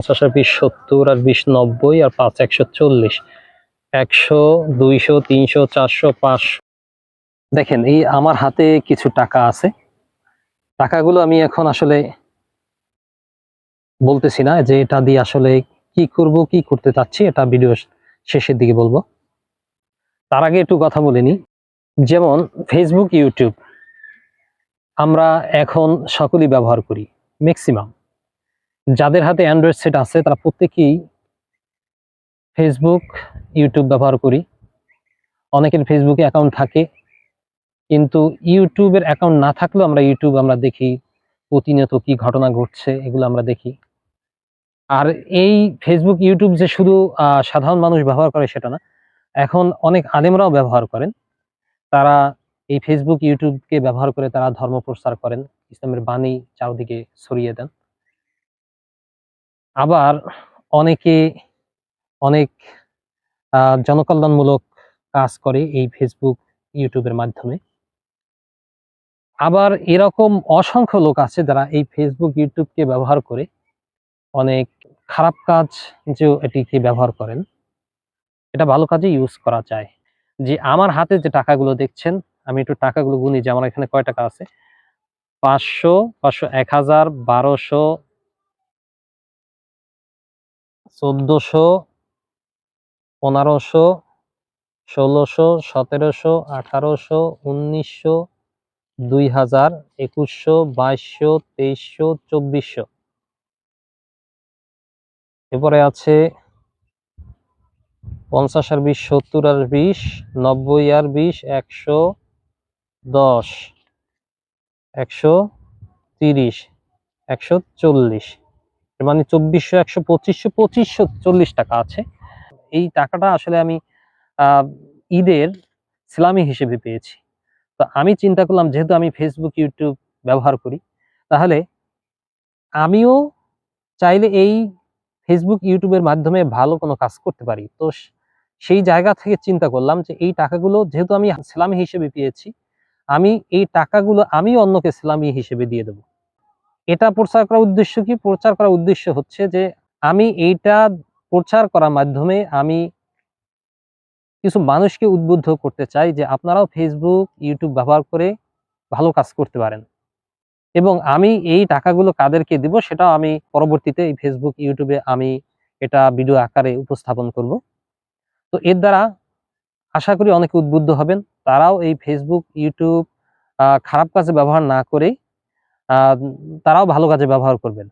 পঞ্চাশ আর বিশ সত্তর আর বিশ নব্বই আর পাঁচ একশো চল্লিশ। একশো, দুইশো, তিনশো, চারশো, পাঁচশো। দেখেন, এই আমার হাতে কিছু টাকা আছে। টাকাগুলো আমি এখন আসলে বলতেছি না যে এটা দিয়ে আসলে কি করব, কি করতে চাচ্ছি, এটা ভিডিও শেষের দিকে বলব। তার আগে একটু কথা বলিনি যেমন ফেসবুক ইউটিউব আমরা এখন সকলেই ব্যবহার করি ম্যাক্সিমাম যাদের হাতে অ্যান্ড্রয়েড সেট আছে, তারা প্রত্যেকেই ফেসবুক ইউটিউব ব্যবহার করি। অনেকের ফেসবুকে অ্যাকাউন্ট থাকে, কিন্তু ইউটিউবের অ্যাকাউন্ট না থাকলেও আমরা ইউটিউব আমরা দেখি প্রতিনিয়ত কি ঘটনা ঘটছে, এগুলো আমরা দেখি। আর এই ফেসবুক ইউটিউব যে শুধু সাধারণ মানুষ ব্যবহার করে সেটা না, এখন অনেক আলেমরাও ব্যবহার করেন। তারা এই ফেসবুক ইউটিউবকে ব্যবহার করে তারা ধর্ম প্রচার করেন, ইসলামের বাণী চারদিকে ছড়িয়ে দেন। আবার অনেকে অনেক জনকল্যাণমূলক কাজ করে এই ফেসবুক ইউটিউবের মাধ্যমে। আবার এরকম অসংখ্য লোক আছে যারা এই ফেসবুক ইউটিউবকে ব্যবহার করে অনেক খারাপ কাজ যে এটিকে ব্যবহার করেন। এটা ভালো কাজে ইউজ করা যায়। যে আমার হাতে যে টাকাগুলো দেখছেন, আমি একটু টাকাগুলো গুনি যে আমার এখানে কয় টাকা আছে? পাঁচশো পাঁচশো, এক হাজার, বারোশো চোদ্দশো, পনেরোশো, ষোলোশো, সতেরোশো, আঠারোশো, উনিশশো দুই হাজার একুশশো, বাইশশো, তেইশশো, চব্বিশশো। এরপরে আছে পঞ্চাশ আর বিশ, সত্তর আর বিশ, নব্বই আর বিশ, একশো দশ, একশো তিরিশ, একশো চল্লিশ। মানে চব্বিশশো, একশো পঁচিশশো পঁচিশশো চল্লিশ টাকা আছে। এই টাকাটা আসলে আমি ঈদের ইসলামী হিসেবে পেয়েছি। তো আমি চিন্তা করলাম, যেহেতু আমি ফেসবুক ইউটিউব ব্যবহার করি, তাহলে আমিও চাইলে এই ফেসবুক ইউটিউবের মাধ্যমে ভালো কোনো কাজ করতে পারি। তো সেই জায়গা থেকে চিন্তা করলাম যে এই টাকাগুলো যেহেতু আমি ইসলামী হিসেবে পেয়েছি, আমি এই টাকাগুলো আমি অন্যকে ইসলামী হিসেবে দিয়ে দেব। এটা প্রচার করার উদ্দেশ্য কি? প্রচার করার উদ্দেশ্য হচ্ছে যে আমি এইটা প্রচার করার মাধ্যমে আমি কিছু মানুষকে উদ্বুদ্ধ করতে চাই যে আপনারাও ফেসবুক ইউটিউব ব্যবহার করে ভালো কাজ করতে পারেন। এবং আমি এই টাকাগুলো কাদেরকে দিব সেটাও আমি পরবর্তীতে এই ফেসবুক ইউটিউবে আমি এটা ভিডিও আকারে উপস্থাপন করব। তো এর দ্বারা আশা করি অনেকে উদ্বুদ্ধ হবেন। তারাও এই ফেসবুক ইউটিউব খারাপ কাজে ব্যবহার না করে তারাও ভালো কাজে ব্যবহার করবেন।